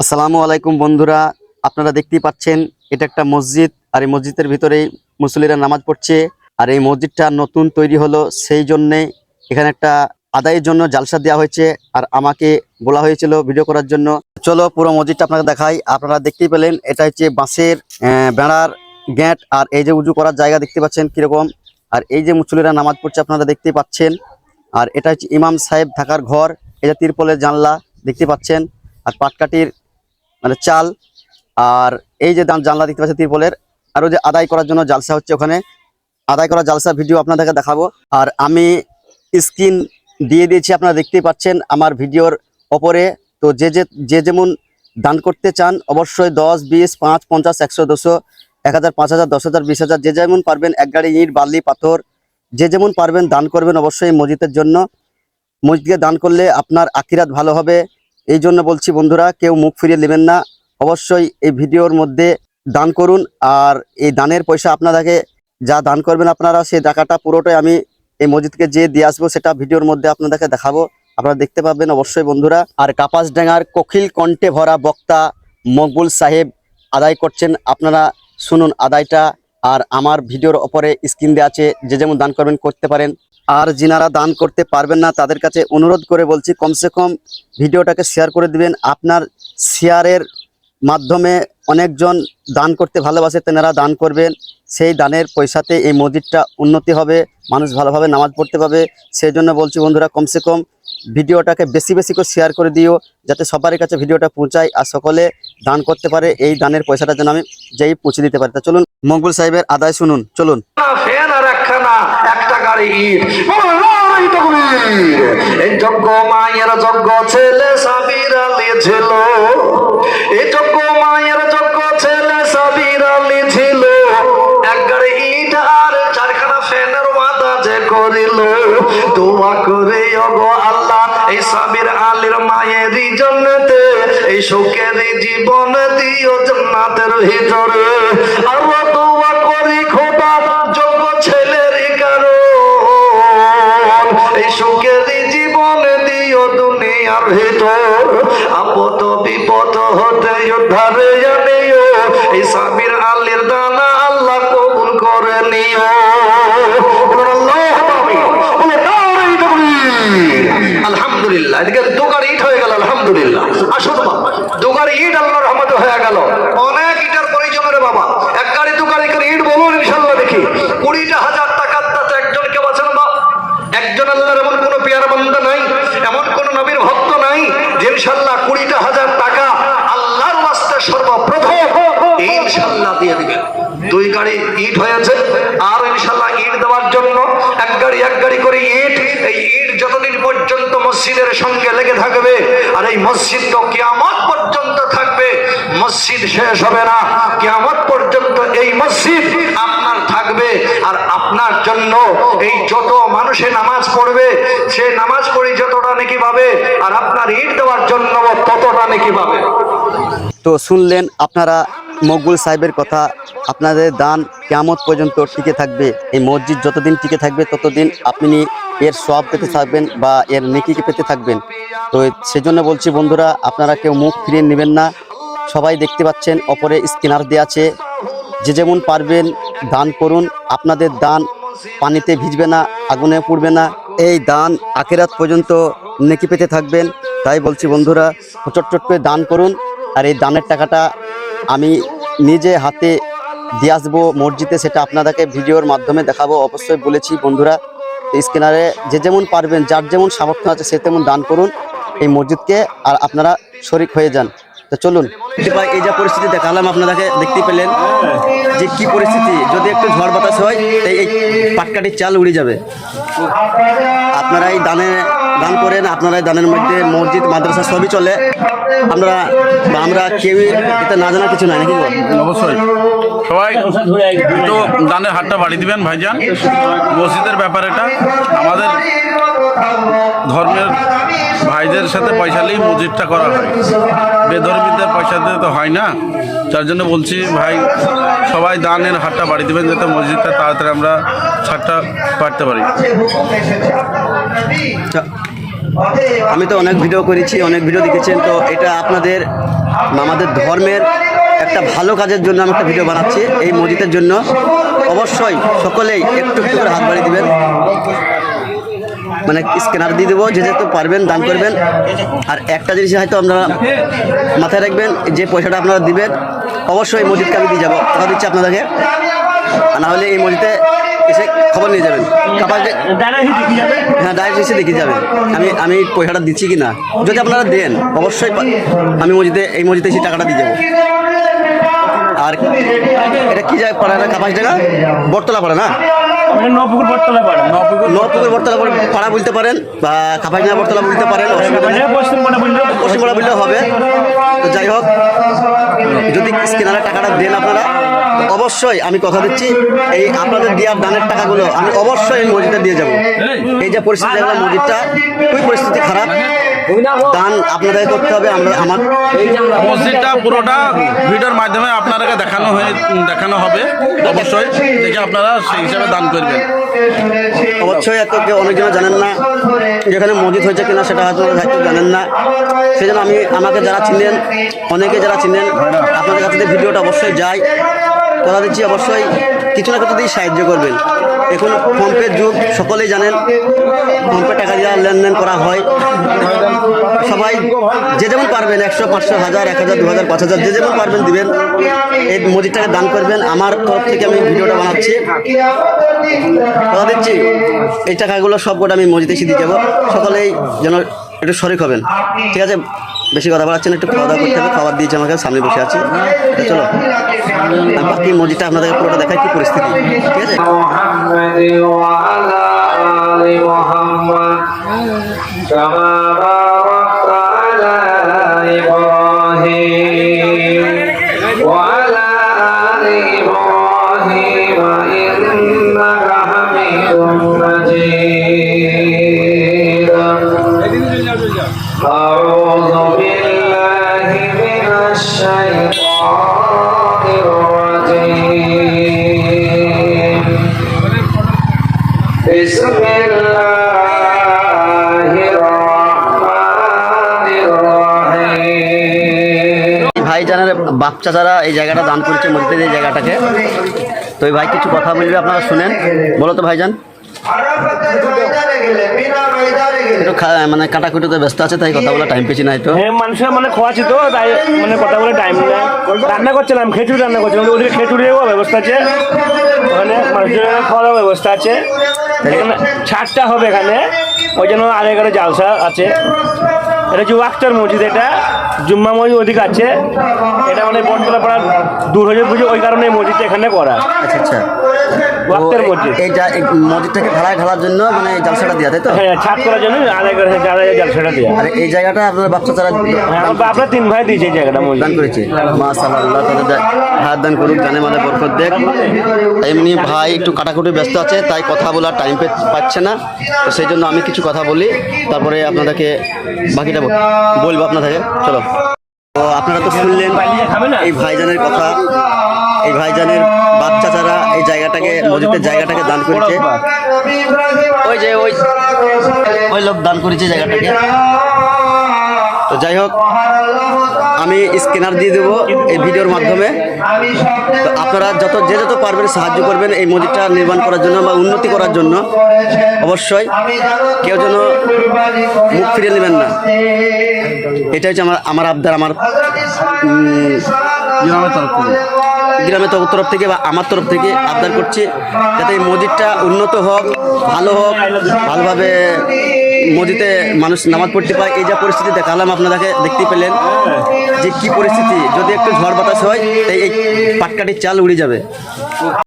আসসালামু আলাইকুম বন্ধুরা, আপনারা দেখতেই পাচ্ছেন, এটা একটা মসজিদ, আর এই মসজিদের ভিতরেই মুসলিরা নামাজ পড়ছে, আর এই মসজিদটা নতুন তৈরি হলো, সেই জন্যে এখানে একটা আদায়ের জন্য জালসা দেওয়া হয়েছে, আর আমাকে বলা হয়েছিল ভিডিও করার জন্য। চলো পুরো মসজিদটা আপনাকে দেখাই, আপনারা দেখতেই পেলেন, এটা হচ্ছে বাঁশের বেড়ার গ্যাট আর এই যে উজু করার জায়গা দেখতে পাচ্ছেন কীরকম, আর এই যে মুসলিরা নামাজ পড়ছে আপনারা দেখতেই পাচ্ছেন, আর এটা হচ্ছে ইমাম সাহেব থাকার ঘর, এটা তিরপলের জানলা, দেখতে পাচ্ছেন, আর পাটকাঠির মানে চাল আর এই যে জানলা দেখতে পাচ্ছেন তিরপলের, আরও যে আদায় করার জন্য জালসা হচ্ছে ওখানে। আদায় করা জালসা ভিডিও আপনাদেরকে দেখাবো। আর আমি স্ক্রিন দিয়ে দিয়েছি, আপনারা দেখতেই পাচ্ছেন আমার ভিডিওর ওপরে। তো যে যে যে যেমন দান করতে চান, অবশ্যই দশ, বিশ, পাঁচ, পঞ্চাশ, একশো, দুশো, এক হাজার, পাঁচ হাজার, দশ হাজার, বিশ হাজার, যে যেমন পারবেন এক গাড়ি ইট, বালি, পাথর, যে যেমন পারবেন দান করবেন অবশ্যই মসজিদের জন্য। মসজিদকে দান করলে আপনার আখিরাত ভালো হবে। এই জন্য বলছি বন্ধুরা, কেউ মুখ ফিরিয়ে নেবেন না। অবশ্যই এই ভিডিওর মধ্যে দান করুন। আর এই দানের পয়সা আপনাদেরকে যা দান করবেন আপনারা, সেই টাকাটা পুরোটাই আমি এই মসজিদকে যে দিয়ে আসব, সেটা ভিডিওর মধ্যে আপনাদেরকে দেখাবো। আপনারা দেখতে পাবেন অবশ্যই বন্ধুরা। আর কাপাস ডাঙ্গার কোকিল কণ্ঠে ভরা বক্তা মকবুল সাহেব আদায় করছেন। আপনারা শুনুন আদায়টা। আর আমার ভিডিওর ওপরে স্ক্রিন দেওয়া আছে, যে যেমন দান করবেন, করতে পারেন। আর যিনারা দান করতে পারবেন না, তাদের কাছে অনুরোধ করে বলছি, কমসে কম ভিডিওটাকে শেয়ার করে দিবেন। আপনার শেয়ারের মাধ্যমে অনেকজন দান করতে ভালোবাসে, তেনারা দান করবেন। সেই দানের পয়সাতে এই মসজিদটা উন্নতি হবে, মানুষ ভালোভাবে নামাজ পড়তে পাবে সেই জন্য বলছি বন্ধুরা, কমসে কম ভিডিওটাকে বেশি বেশি করে শেয়ার করে দিও, যাতে সবার কাছে ভিডিওটা পৌঁছায় আর সকলে দান করতে পারে। এই দানের পয়সাটা যেন আমি যেই পৌঁছে দিতে পারি। তা চলুন, মকবুল সাহেবের আদায় শুনুন, চলুন। তাকবীর। এই যজ্ঞ মায়ের যজ্ঞ, ছেলে সাবির আলী ছিল। এই যজ্ঞ মায়ের যজ্ঞ, ছেলে সাবির আলী ছিল। এক গাড়ি ইট আর চারখানা ফ্যানের ওয়াদা যে করিল, দোয়া করে ওগো আল্লাহ, এই সাবির আলীর মায়েরই জন্যতে এই সুখের জীবন দিও জান্নাতের ভিতরে। আর নাই, এমন কোন নবীর ভক্ত নাই যে ইনশাল্লাহ কুড়িটা হাজার টাকা আল্লাহর সর্বপ্রথম ইনশাল্লাহ দিয়ে দিবেন দুই গাড়ি ইট হয়েছে, আর ইনশাল্লাহ ইট দেওয়ার জন্য এক গাড়ি এক গাড়ি করে ইট, এই ইট যতদিন পর্যন্ত মসজিদের সঙ্গে লেগে থাকবে, আর এই মসজিদ তো কিয়ামত পর্যন্ত থাকবে, মসজিদ শেষ হবে না, কিয়ামত পর্যন্ত এই মসজিদ আপনার থাকবে আর আপনার জন্য এই যত মানুষে নামাজ পড়বে, সে নামাজ পড়ে যতটা নাকি পাবে, আর আপনার ইট দেওয়ার জন্য ততটা নাকি পাবে। তো শুনলেন আপনারা মকবুল সাহেবের কথা, আপনাদের দান কেমত পর্যন্ত টিকে থাকবে, এই মসজিদ যতদিন টিকে থাকবে ততদিন আপনি এর সব পেতে থাকবেন বা এর নেকিকে পেতে থাকবেন। তো সেজন্য বলছি বন্ধুরা, আপনারা কেউ মুখ ফিরিয়ে নেবেন না। সবাই দেখতে পাচ্ছেন, অপরে স্ক্যানার দেওয়া আছে। যে যেমন পারবেন দান করুন। আপনাদের দান পানিতে ভিজবে না, আগুনে পুড়বে না। এই দান আখেরাত পর্যন্ত নেকি পেতে থাকবেন। তাই বলছি বন্ধুরা, চট চট করে দান করুন। আর এই দানের টাকাটা আমি নিজে হাতে দিয়ে আসব মসজিদে, সেটা আপনাদেরকে ভিডিওর মাধ্যমে দেখাবো। অবশ্যই বলেছি বন্ধুরা স্ক্যানারে যে যেমন পারবেন, যার যেমন সামর্থ্য আছে, সে তেমন দান করুন এই মসজিদকে। আর আপনারা শরিক হয়ে যান। তো চলুন। ভাই এই যা পরিস্থিতি দেখালাম আপনাদেরকে দেখতে পেলেন যে কি পরিস্থিতি। যদি একটু ঝড় বাতাস হয় তাই এই পাটকাটির চাল উড়ে যাবে। আপনারা এই দানে দান করেন আপনারা এই দানের মধ্যে মসজিদ মাদ্রাসা সবই চলে। আমরা বা আমরা কেউই এটা না জানা কিছু নাই নাকি অবশ্যই। সবাই একটু দানের হাতটা বাড়িয়ে দিবেন ভাইজান। মসজিদের ব্যাপার এটা। আমাদের ধর্মের ভাইদের সাথে পয়সা নিয়ে মসজিদটা করা হয়। বেধর্মীদের পয়সা দিয়ে তো হয় না। যার জন্য বলছি ভাই সবাই দানের হাতটা বাড়িয়ে দেবেন যাতে মসজিদটা তাড়াতাড়ি আমরা ছাড়টা পারতে পারি। আচ্ছা, আমি তো অনেক ভিডিও করেছি অনেক ভিডিও দেখেছেন তো এটা আপনাদের আমাদের ধর্মের একটা ভালো কাজের জন্য আমি একটা ভিডিও বানাচ্ছি এই মসজিদের জন্য। অবশ্যই সকলেই একটু একটু করে হাত বাড়িয়ে দিবেন। মানে স্ক্যানার দিয়ে দেবো, যে যেহেতু পারবেন, দান করবেন। আর একটা জিনিস হয়তো আপনারা মাথায় রাখবেন, যে পয়সাটা আপনারা দিবেন, অবশ্যই মসজিদকে আমি দিয়ে যাব। কথা দিচ্ছি আপনাদেরকে। আর না এই মসজিদে এসে খবর নিয়ে যাবেন। হ্যাঁ ডাইরেক্ট এসে দেখে যাবেন। আমি আমি পয়সাটা দিচ্ছি কি না যদি আপনারা দেন, অবশ্যই আমি মসজিদে, এই মসজিদে এসে টাকাটা দিয়ে যাব। আর এটা কি যায় পড়ে না? কাপাস জায়গা? বটতলা পড়ে না? নপুকুর বটতলা পাড়া। নপুকুর বটতলা। পাড়া বলতে পারেন বা কাপাসিনা বটতলা বলতে পারেন অসুবিধা নেই। পশ্চিম বললে বললেও হবে। তো যাই হোক যদি স্কেনারে টাকাটা দেন আপনারা অবশ্যই আমি কথা দিচ্ছি এই আপনাদের দেওয়ার দানের টাকাগুলো আমি অবশ্যই এই মসজিদে দিয়ে যাব। এই। যে পরিস্থিতি মসজিদটা খুবই পরিস্থিতি খারাপ। দান আপনাদের করতে হবে আমরা আমার মসজিদটা পুরোটা ভিডিওর মাধ্যমে আপনাদেরকে দেখানো হয়ে দেখানো হবে। অবশ্যই দেখে আপনারা সেই হিসাবে দান করবেন। অবশ্যই এত কেউ অনেকজন জানেন না যেখানে মসজিদ হয়েছে কিনা সেটা হয়তো হয়তো জানেন না। সেই জন্য আমি আমাকে যারা চিনেন অনেকে যারা চিনেন আপনাদের কাছে থেকে ভিডিওটা অবশ্যই যায়। কথা দিচ্ছি অবশ্যই কিছু না কিছু দিয়ে সাহায্য করবেন। এখন ফোনপের যুগ, সকলেই জানেন ফোনপে টাকা দেওয়া লেনদেন করা হয়। সবাই যে যেমন পারবেন, একশো, পাঁচশো, হাজার, এক হাজার, দু হাজার, পাঁচ হাজার, যে যেমন পারবেন দিবেন। এই মসজিদটাকে দান করবেন। আমার তরফ থেকে আমি ভিডিওটা বানাচ্ছি। কথা দিচ্ছি এই টাকাগুলো সব কটা আমি মসজিদে এসে দিয়ে যাব। সকলেই যেন একটু শরিক হবেন। ঠিক আছে? বেশি কথা বলাচ্ছেন একটু খাওয়া দাওয়া করতে হবে খাবার দিয়েছে আমাকে সামনে বসে আছি তো চলো আর বাকি মসজিদটা আপনাদেরকে পুরোটা দেখায় কি পরিস্থিতি ঠিক আছে محمد وعلى آل محمد كما باركت على إبراهيم بسم الله الرحمن الرحيم এই ভাইজানের বাপ চাচারা এই জায়গাটা দান করেছে মসজিদের এই জায়গাটাকে তো এই ভাই কিছু কথা বলবে আপনারা শুনেন বলো তো ভাইজান একটু খা- মানে কাটাকুটিতে ব্যস্ত আছে তাই কথা বলা টাইম পেয়েছি না তো হ্যাঁ মানুষের মানে খোয়াছি তো তাই মানে কথা বলে টাইম নেই। রান্না করছিলাম খেচুড়ি রান্না করছিলাম ওদিকে খেচুড়িরও ব্যবস্থা আছে। ওখানে মানুষের খাওয়া দাওয়ার ব্যবস্থা আছে। এখানে ছাড়টা হবে এখানে। ওই জন্য আর এখানে জালসা আছে। এটা হচ্ছে ওয়াক্তার মসজিদ এটা জুম্মা মসজিদ ওদিকে আছে। এটা মানে বটতলা পাড়া দূর হয়ে বুঝে ওই কারণে এই মসজিদটা এখানে করা। আচ্ছা আচ্ছা। ওয়াক্তের মসজিদ। এই মসজিদটাকে ঢালার জন্য মানে এই জালসাটা দেওয়া তাই তো? হ্যাঁ ছাদ করার জন্য আর জালসাটা দেওয়া আর এই জায়গাটা আপনার বাচ্চা তারা হ্যাঁ তিন ভাই দিয়েছে এই জায়গাটা দান করেছে। মাশাআল্লাহ তাদের হাত দান করুক জানে মানে বরকত দেখ। এমনি ভাই একটু কাটাকুটি ব্যস্ত আছে তাই কথা বলার টাইম পাচ্ছে না। তো সেই জন্য আমি কিছু কথা বলি তারপরে আপনাদেরকে বাকিটা বলব আপনাদেরকে। চলো। তো আপনারা তো শুনলেন এই ভাইজানের কথা এই ভাইজানের বাচ্চা যারা এই জায়গাটাকে নদীতে জায়গাটাকে দান করেছে। ওই যে ওই ওই লোক দান করেছে জায়গাটাকে। যাই হোক আমি স্ক্যানার দিয়ে দেবো এই ভিডিওর মাধ্যমে। তো আপনারা যত যে যত পারবেন সাহায্য করবেন এই মন্দিরটা নির্মাণ করার জন্য বা উন্নতি করার জন্য। অবশ্যই কেউ যেন মুখ ফিরে নেবেন না। এটা হচ্ছে আমার আমার আবদার আমার গ্রামের তরফ তরফ থেকে বা আমার তরফ থেকে আবদার করছি যাতে এই মসজিদটা উন্নত হোক ভালো হোক ভালোভাবে মসজিদে মানুষ নামাজ পড়তে পায়, এই যা পরিস্থিতি দেখালাম আপনাদেরকে, দেখতে পেলেন যে কি পরিস্থিতি। যদি একটু ঝড় বাতাস হয়, তাই এই পাটকাটির চাল উড়ে যাবে।